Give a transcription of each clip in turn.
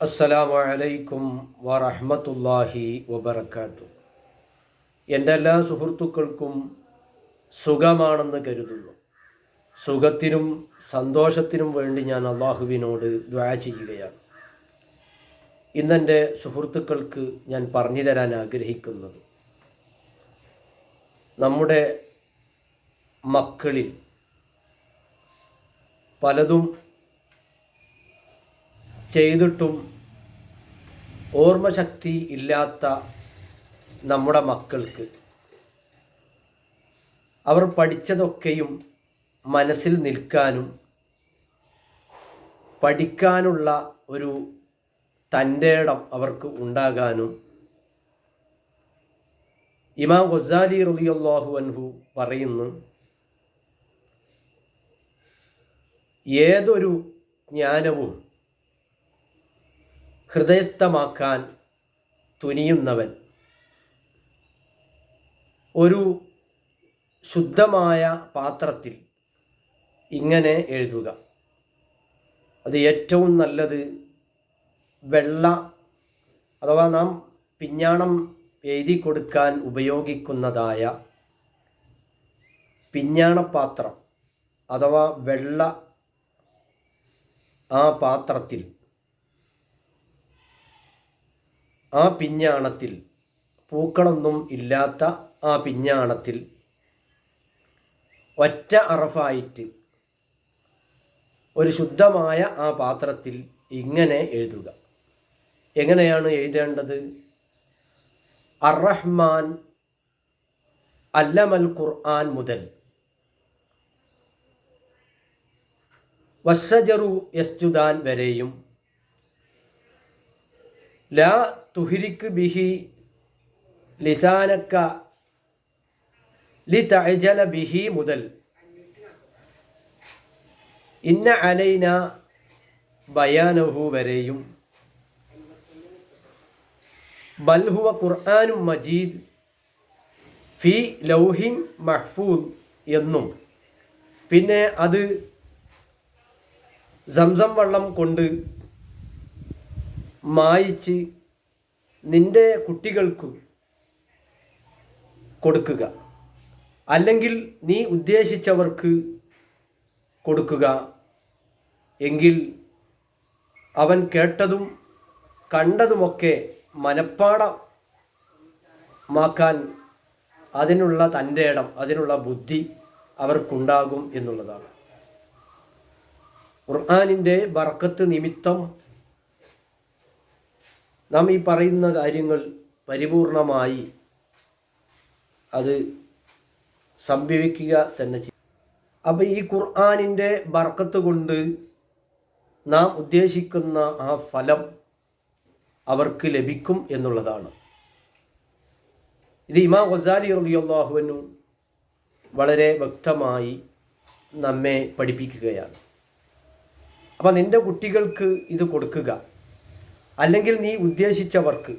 അസ്സലാമു അലൈക്കും വറഹ്മത്തുള്ളാഹി വബർക്കാത്തു എന്റെ എല്ലാ സുഹൃത്തുക്കൾക്കും സുഖമാണെന്ന് കരുതുന്നു. സുഖത്തിനും സന്തോഷത്തിനും വേണ്ടി ഞാൻ അള്ളാഹുവിനോട് ദ്വാ ചെയ്യുകയാണ്. ഇന്നെന്റെ സുഹൃത്തുക്കൾക്ക് ഞാൻ പറഞ്ഞു തരാൻ ആഗ്രഹിക്കുന്നത് നമ്മുടെ മക്കളിൽ പലതും ചെയ്തിട്ടും ഓർമ്മശക്തി ഇല്ലാത്ത നമ്മുടെ മക്കൾക്ക്. അവർ പഠിച്ചതൊക്കെയും മനസ്സിൽ നിൽക്കാനും പഠിക്കാനുള്ള ഒരു തന്റെ ഇടം അവർക്ക് ഉണ്ടാകാനും ഇമാം ഗൊസാലി റളിയല്ലാഹു അൻഹു പറയുന്നു ഏതൊരു ജ്ഞാനവും ഹൃദയസ്ഥമാക്കാൻ തുനിയുന്നവൻ. ഒരു ശുദ്ധമായ പാത്രത്തിൽ ഇങ്ങനെ എഴുതുക. അത് ഏറ്റവും നല്ലത് വെള്ള അഥവാ നാം പിഞ്ഞാണം എഴുതി കൊടുക്കാൻ ഉപയോഗിക്കുന്നതായ പിഞ്ഞാണപാത്രം അഥവാ വെള്ള ആ പാത്രത്തിൽ ആ പിഞ്ഞാണത്തിൽ. പൂക്കളൊന്നും ഇല്ലാത്ത ആ പിഞ്ഞാണത്തിൽ. ഒറ്റ അറഫായിട്ട് ഒരു ശുദ്ധമായ ആ പാത്രത്തിൽ ഇങ്ങനെ എഴുതുക. എങ്ങനെയാണ് എഴുതേണ്ടത്? അറഹ്മാൻ അല്ലമൽ ഖുർആൻ മുതൽ. വസ്സജറു യസ്ജുദാൻ വരെയും ലാ തുഹിരിക്ക് ബിഹി ലിസാനക്ക ലി തഅജല ബിഹി മുതൽ. ഇന്ന അലൈന ബയാനഹു വരെയും ബൽഹുവ ഖുർആാനും മജീദ് ഫി ലൗഹിൻ മഹ്ഫൂദ് എന്നും. പിന്നെ അത് സംസം വെള്ളം കൊണ്ട് മായിച്ച് നിന്റെ കുട്ടികൾക്ക് കൊടുക്കുക. അല്ലെങ്കിൽ നീ ഉദ്ദേശിച്ചവർക്ക് കൊടുക്കുക. എങ്കിൽ അവൻ കേട്ടതും കണ്ടതുമൊക്കെ മനപ്പാടമാക്കാൻ അതിനുള്ള തന്റെ ഇടം അതിനുള്ള ബുദ്ധി അവർക്കുണ്ടാകും എന്നുള്ളതാണ്. ഖുർആാനിന്റെ ബർക്കത്ത് നിമിത്തം നാം ഈ പറയുന്ന കാര്യങ്ങൾ പരിപൂർണമായി അത് സംഭവിക്കുക തന്നെ ചെയ്യും. അപ്പോൾ ഈ ഖുർആാനിന്റെ ബർക്കത്ത് കൊണ്ട് നാം ഉദ്ദേശിക്കുന്ന ആ ഫലം അവർക്ക് ലഭിക്കും എന്നുള്ളതാണ്. ഇത് ഇമാം ഗസാലി റളിയല്ലാഹുവിനു വളരെ വ്യക്തമായി നമ്മെ പഠിപ്പിക്കുകയാണ്. അപ്പം നിന്റെ കുട്ടികൾക്ക് ഇത് കൊടുക്കുക. അല്ലെങ്കിൽ നീ ഉദ്ദേശിച്ചവർക്ക്.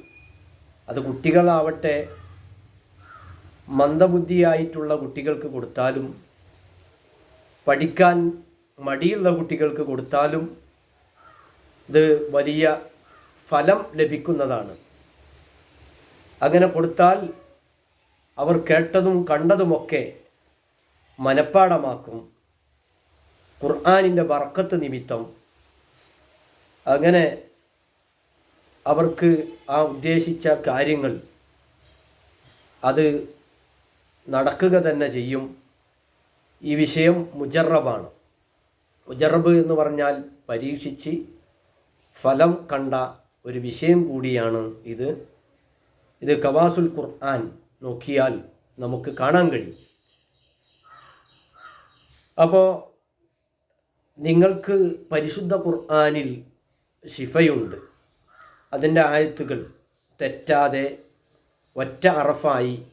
അത് കുട്ടികളാവട്ടെ മന്ദബുദ്ധിയായിട്ടുള്ള കുട്ടികൾക്ക് കൊടുത്താലും പഠിക്കാൻ മടിയുള്ള കുട്ടികൾക്ക് കൊടുത്താലും ഇത് വലിയ ഫലം ലഭിക്കുന്നതാണ്. അങ്ങനെ കൊടുത്താൽ അവർ കേട്ടതും കണ്ടതുമൊക്കെ മനപ്പാടമാക്കും ഖുർആാനിന്റെ വറക്കത്ത് നിമിത്തം. അങ്ങനെ അവർക്ക് ആ ഉദ്ദേശിച്ച കാര്യങ്ങൾ അത് നടക്കുക തന്നെ ചെയ്യും. ഈ വിഷയം മുജറബാണ്. മുജറബ് എന്ന് പറഞ്ഞാൽ പരീക്ഷിച്ച് ഫലം കണ്ട ഒരു വിഷയം കൂടിയാണ് ഇത്. ഇത് കവാസുൽ ഖുർആൻ നോക്കിയാൽ നമുക്ക് കാണാൻ കഴിയും. അപ്പോൾ നിങ്ങൾക്ക് പരിശുദ്ധ ഖുർആാനിൽ ശിഫയുണ്ട്. അതിന്റെ ആയത്തുകൾ തെറ്റാതെ ഒറ്റ അറഫായി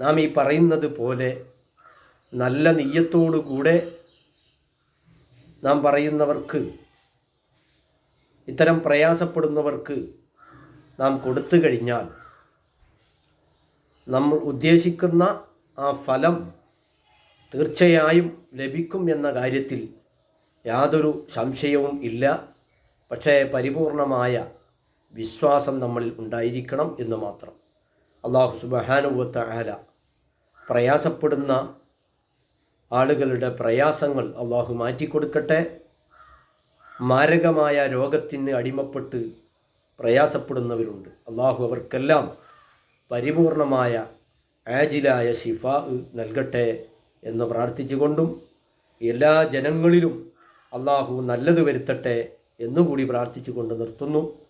നാം ഈ പറയുന്നത് പോലെ നല്ല നെയ്യത്തോടുകൂടെ നാം പറയുന്നവർക്ക് ഇത്തരം പ്രയാസപ്പെടുന്നവർക്ക് നാം കൊടുത്തു കഴിഞ്ഞാൽ നമ്മൾ ഉദ്ദേശിക്കുന്ന ആ ഫലം തീർച്ചയായും ലഭിക്കും എന്ന കാര്യത്തിൽ യാതൊരു സംശയവും ഇല്ല. പക്ഷേ പരിപൂർണമായ വിശ്വാസം നമ്മളിൽ ഉണ്ടായിരിക്കണം എന്ന് മാത്രം. അള്ളാഹു സുബഹാനുവത്ത ആല പ്രയാസപ്പെടുന്ന ആളുകളുടെ പ്രയാസങ്ങൾ അള്ളാഹു മാറ്റിക്കൊടുക്കട്ടെ മാരകമായ രോഗത്തിന് അടിമപ്പെട്ട് പ്രയാസപ്പെടുന്നവരുണ്ട്. അള്ളാഹു അവർക്കെല്ലാം പരിപൂർണമായ ആജിലായ ഷിഫ നൽകട്ടെ എന്ന് പ്രാർത്ഥിച്ചുകൊണ്ടും എല്ലാ ജനങ്ങളിലും അള്ളാഹു നല്ലത് വരുത്തട്ടെ എന്നുകൂടി പ്രാർത്ഥിച്ചുകൊണ്ട് നിർത്തുന്നു.